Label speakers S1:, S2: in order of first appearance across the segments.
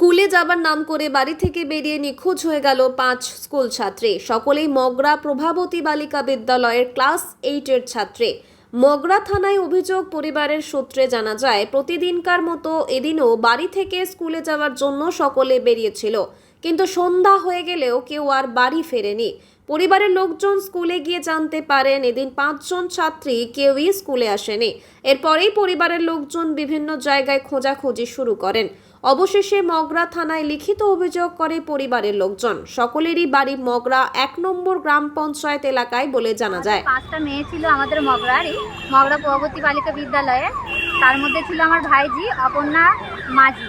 S1: স্কুলে যাবার নাম করে বাড়ি থেকে বেরিয়ে নিখোঁজ হয়ে গেল পাঁচ স্কুল ছাত্রী। সকলেই মগরা প্রভাবতী বালিকা বিদ্যালয়ের ক্লাস এইটের ছাত্রী। মগরা থানায় অভিযোগ, পরিবারের সূত্রে জানা যায়, প্রতিদিনকার মতো এদিনও বাড়ি থেকে স্কুলে যাওয়ার জন্য সকলে বেরিয়েছিল। কিন্তু সন্ধ্যা হয়ে গেলেও কেউ আর বাড়ি ফেরেনি। পরিবারের লোকজন স্কুলে গিয়ে জানতে পারেন, এদিন পাঁচজন ছাত্রী কেউই স্কুলে আসেনি। এরপরেই পরিবারের লোকজন বিভিন্ন জায়গায় খোঁজাখুঁজি শুরু করেন। অবশেষে মগরা থানায় লিখিত অভিযোগ করে পরিবারের লোকজন। সকলেরই বাড়ি মগরা এক নম্বর গ্রাম পঞ্চায়েত এলাকায় বলে জানা যায়।
S2: পাঁচটা মেয়ে ছিল আমাদের মগরারই। মগরা প্রগতি বালিকা বিদ্যালয়ে। তার মধ্যে ছিল আমার ভাইজি অপর্ণা মাঝি।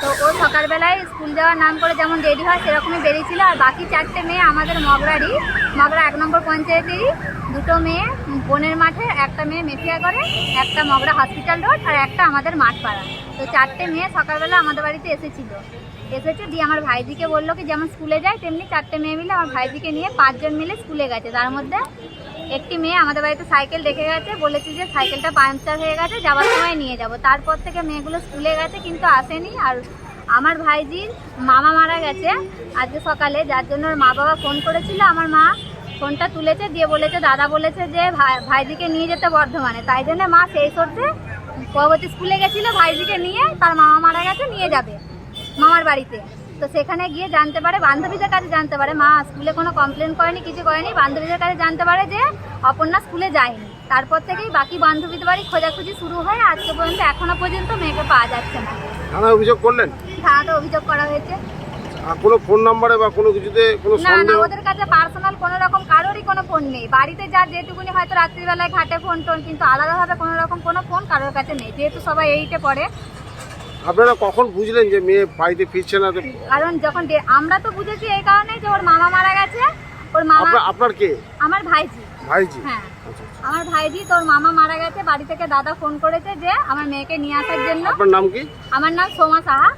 S2: তো ও সকালবেলায় স্কুল যাওয়ার নাম করে যেমন রেডি হয় সেরকমই বেরিয়েছিল। আর বাকি চারটে মেয়ে আমাদের মগরারই। মগরা এক নম্বর পঞ্চায়েতেরই। দুটো মেয়ে, বনের মাঠে একটা মেয়ে মেফিয়া করে, একটা মগরা হসপিটাল রোড আর একটা আমাদের মাঠপাড়া তো চারটে মেয়ে সকালবেলা আমাদের বাড়িতে এসেছিল। এসেছে দিয়ে আমার ভাইজিকে বলল কি, যেমন স্কুলে যায়, তেমনি চারটে মেয়ে মিলে আমার ভাইজিকে নিয়ে পাঁচজন মিলে স্কুলে গেছে। তার মধ্যে একটি মেয়ে আমাদের বাড়িতে সাইকেল রেখে গেছে, বলেছে যে সাইকেলটা পাংচার হয়ে গেছে, যাওয়ার সময় নিয়ে যাব। তারপর থেকে মেয়েগুলো স্কুলে গেছে, কিন্তু আসেনি। আর আমার ভাইজির মামা মারা গেছে আজকে সকালে, যার জন্য ওর মা বাবা ফোন করেছিল আমার মা। ফোনটা তুলেছে দিয়ে বলেছে দাদা বলেছে যে ভাই- ভাইজিকে নিয়ে যেতে বর্ধমানে। তাই জন্য মা সেই সত্যি পরবর্তী স্কুলে গেছিল ভাইজিকে নিয়ে তার মামা মারা গেছে নিয়ে যাবে মামার বাড়িতে। তো সেখানে গিয়ে জানতে পারে বান্ধবীদের কাছে জানতে পারে মা স্কুলে কোনো কমপ্লেন করেনি কিছু করেনি। বান্ধবীদের কাছে জানতে পারে যে অপর্ণা স্কুলে যায়নি। তারপর থেকেই বাকি বান্ধবীদের বাড়ি খোঁজাখুঁজি শুরু হয় আজকে পর্যন্ত এখনও পর্যন্ত মেয়েকে পাওয়া যাচ্ছে না।
S3: থানায় অভিযোগ করলেন?
S2: থানাতে অভিযোগ করা হয়েছে।
S3: কোনো ফোন নাম্বারে বা কোনো কিছুতে কোনো
S2: না না ওদের কাছে পার্সোনাল কোনো রকম কারোরই কোনো ফোন নেই। বাড়িতে যার যেটুকুনি হয়তো রাত্রিবেলায় ঘাটে ফোন টোন কিন্তু আলাদাভাবে কোনো রকম কোনো ফোন কারোর কাছে নেই। যেহেতু সবাই এইটে পড়ে।
S3: আপনারা কখন বুঝলেন যে মেয়ে বাড়িতে ফিরছে না?
S2: কারণ যখন আমরা তো বুঝেছি এই কারণে যে ওর মামা মারা গেছে। ওর মামা
S3: আপনার আপনার কে?
S2: আমার ভাইজি।
S3: ভাইজি?
S2: হ্যাঁ।
S3: আচ্ছা, আচ্ছা।
S2: আমার ভাইজি তোর মামা মারা গেছে। বাড়ি থেকে দাদা ফোন করেছে যে আমার মেয়েকে নিয়ে আসার জন্য।
S3: আপনার নাম কি?
S2: আমার নাম সোমা সাহা।